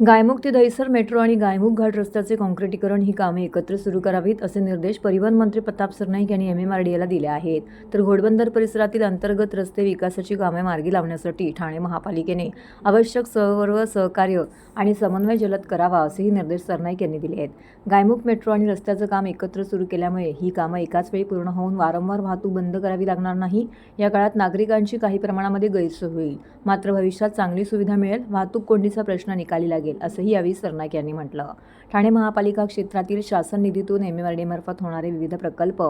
गायमुख ते दहिसर मेट्रो आणि गायमुख घाट रस्त्याचे काँक्रिटीकरण ही कामे एकत्र सुरू करावीत असे निर्देश परिवहन मंत्री प्रताप सरनाईक यांनी एम एम आर डी एला दिले आहेत. तर घोडबंदर परिसरातील अंतर्गत रस्ते विकासाची कामे मार्गी लावण्यासाठी ठाणे महापालिकेने आवश्यक सर्व सहकार्य आणि समन्वय जलद करावा असेही निर्देश सरनाईक यांनी दिले आहेत. गायमुख मेट्रो आणि रस्त्याचं काम एकत्र सुरू केल्यामुळे ही कामं एकाच वेळी पूर्ण होऊन वारंवार वाहतूक बंद करावी लागणार नाही. या काळात नागरिकांची काही प्रमाणामध्ये गैरसोय होईल. मात्र भविष्यात चांगली सुविधा मिळेल. वाहतूक कोंडीचा प्रश्न निकाली लागेल. असंही यावेळी सरनाईक यांनी म्हटलं. ठाणे महापालिका क्षेत्रातील शासन निधीतून एम एम आर डीमार्फत होणारे विविध प्रकल्प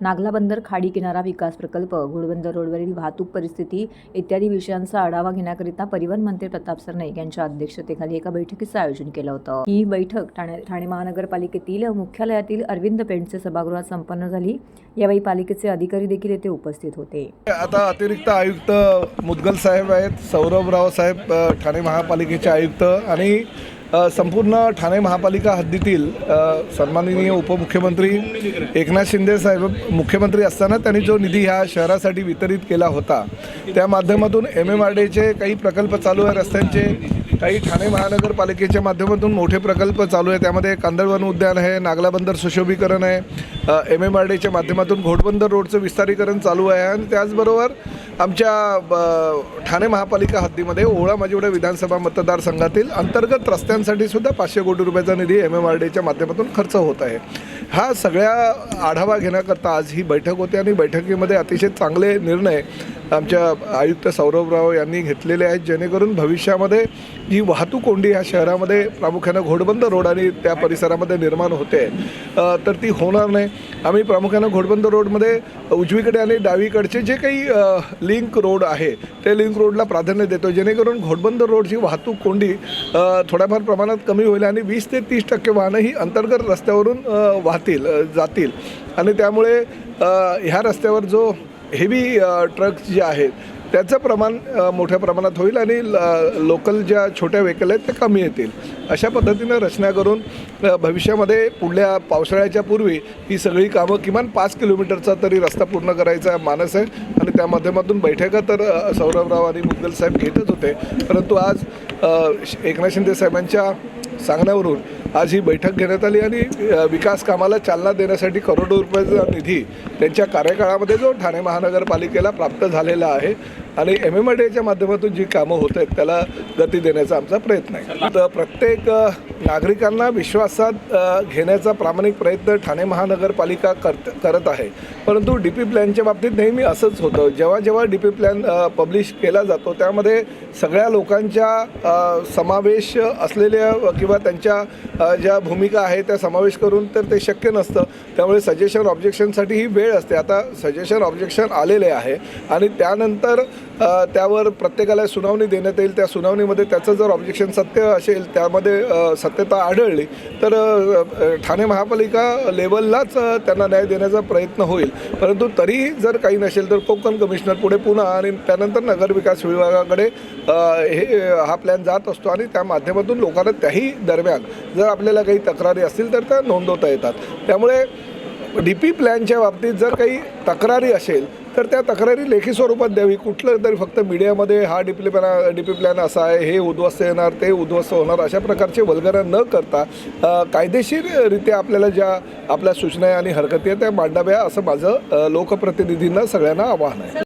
नागला बंदर खाडी किनारा विकास प्रकल्प घोडबंदर रोडवरील वाहतूक परिस्थिती इत्यादी विषयांचा आढावा घेण्याकरिता परिवहन मंत्री प्रताप सरनाईक यांच्या अध्यक्षतेखाली एका बैठकीचं आयोजन केलं होतं. ही बैठक ठाणे ठाणे महानगरपालिकेतील मुख्यालयातील अरविंद पेंटचे सभागृहात संपन्न झाली. यावेळी पालिकेचे अधिकारी देखील येथे उपस्थित होते. आता अतिरिक्त आयुक्त मुदगल साहेब आहेत सौरभराव साहेब ठाणे महापालिकेचे आयुक्त आणि संपूर्ण ठाणे महापालिका हद्दीतील सन्माननीय उपमुख्यमंत्री एकनाथ शिंदे साहेब मुख्यमंत्री असताना त्यांनी जो निधी ह्या शहरासाठी वितरित केला होता त्या माध्यमातून एम एम आर डीचे काही प्रकल्प चालू आहे रस्त्यांचे काही ठाणे महानगरपालिकेच्या माध्यमातून मोठे प्रकल्प चालू आहे. त्यामध्ये कांदळवन उद्यान आहे नागला बंदर सुशोभीकरण आहे एम एम आर डीच्या माध्यमातून घोडबंदर रोडचं विस्तारीकरण चालू आहे आणि त्याचबरोबर आमच्या ब- ठाणे महापालिका हद्दीमध्ये ओळा माजिवडा विधानसभा मतदारसंघातील अंतर्गत रस्त्यांसाठी सुद्धा पाचशे कोटी रुपयाचा निधी एम एम आर डीच्या माध्यमातून खर्च होत आहे. हा सगळ्या आढावा घेण्याकरता आज ही बैठक होती आणि बैठकीमध्ये अतिशय चांगले निर्णय आमच्या आयुक्त सौरभराव यांनी घेतलेले आहेत जेणेकरून भविष्यामध्ये जी वाहतूक कोंडी ह्या शहरामध्ये प्रामुख्यानं घोडबंद रोड आणि त्या परिसरामध्ये निर्माण होते तर ती होणार नाही. आम्ही प्रामुख्यानं घोडबंद रोडमध्ये उजवीकडे आणि डावीकडचे जे काही लिंक रोड आहे ते लिंक रोडला प्राधान्य देतो जेणेकरून घोडबंद रोडची वाहतूक कोंडी थोड्याफार प्रमाणात कमी होईल आणि वीस ते तीस टक्के वाहनं ही अंतर्गत रस्त्यावरून वाहतील जातील. आणि त्यामुळे ह्या रस्त्यावर जो हेवी ट्रक्स uh, जे आहेत त्याचं प्रमाण uh, मोठ्या प्रमाणात होईल आणि uh, ल- लोकल ज्या छोट्या व्हेकल आहेत त्या कमी येतील. अशा पद्धतीनं रचना करून भविष्यामध्ये पुढल्या पावसाळ्याच्या पूर्वी ही सगळी कामं किमान पाच किलोमीटरचा तरी रस्ता पूर्ण करायचा मानस आहे. आणि त्या माध्यमातून बैठका तर सौरभराव आणि मुद्गल साहेब घेतच होते. परंतु आज श- एकनाथ शिंदे साहेबांच्या सांगण्यावरून आज ही बैठक घेण्यात आली आणि विकास कामाला चालना देण्यासाठी करोडो रुपयाचा निधी त्यांच्या कार्यकाळामध्ये जो ठाणे महानगरपालिकेला प्राप्त झालेला आहे आणि एम एम आय डीच्या माध्यमातून जी कामं होत आहेत त्याला गती देण्याचा आमचा प्रयत्न आहे. तर प्रत्येक नागरिकांना विश्वासात घेण्याचा प्रामाणिक प्रयत्न ठाणे महानगरपालिका करत करत आहे. परंतु डी पी प्लॅनच्या बाबतीत नेहमी असंच होतं. जेव्हा जेव्हा डी पी प्लॅन पब्लिश केला जातो त्यामध्ये सगळ्या लोकांच्या समावेश असलेल्या किंवा त्यांच्या ज्या भूमिका आहे त्या समावेश करून तर ते शक्य नसतं. त्यामुळे सजेशन ऑब्जेक्शनसाठी ही वेळ असते. आता सजेशन ऑब्जेक्शन आलेले आहे. आणि त्यानंतर त्यावर प्रत्येकाला सुनावणी देण्यात येईल. त्या सुनावणीमध्ये त्याचं जर ऑब्जेक्शन सत्य असेल त्यामध्ये सत्यता आढळली तर ठाणे महापालिका लेवललाच त्यांना न्याय देण्याचा प्रयत्न होईल. परंतु तरी जर काही नसेल तर कोकण कमिशनर पुढे पुन्हा आणि त्यानंतर नगरविकास विभागाकडे हे हा प्लॅन जात असतो आणि त्या माध्यमातून लोकांना त्याही दरम्यान जर आपल्याला काही तक्रारी असतील तर त्या नोंदवता येतात. त्यामुळे डी पी प्लॅनच्या बाबतीत जर काही तक्रारी असेल तर त्या तक्रारी लेखी स्वरूपात द्यावी. कुठलं तरी फक्त मीडियामध्ये हा D P plan D P plan असा आहे हे उद्ध्वस्त येणार ते उद्ध्वस्त होणार अशा प्रकारचे वल्गना न करता कायदेशीररित्या आपल्याला ज्या आपल्या सूचना आणि हरकती आहेत त्या मांडाव्या असं माझं लोकप्रतिनिधींना सगळ्यांना आवाहन आहे.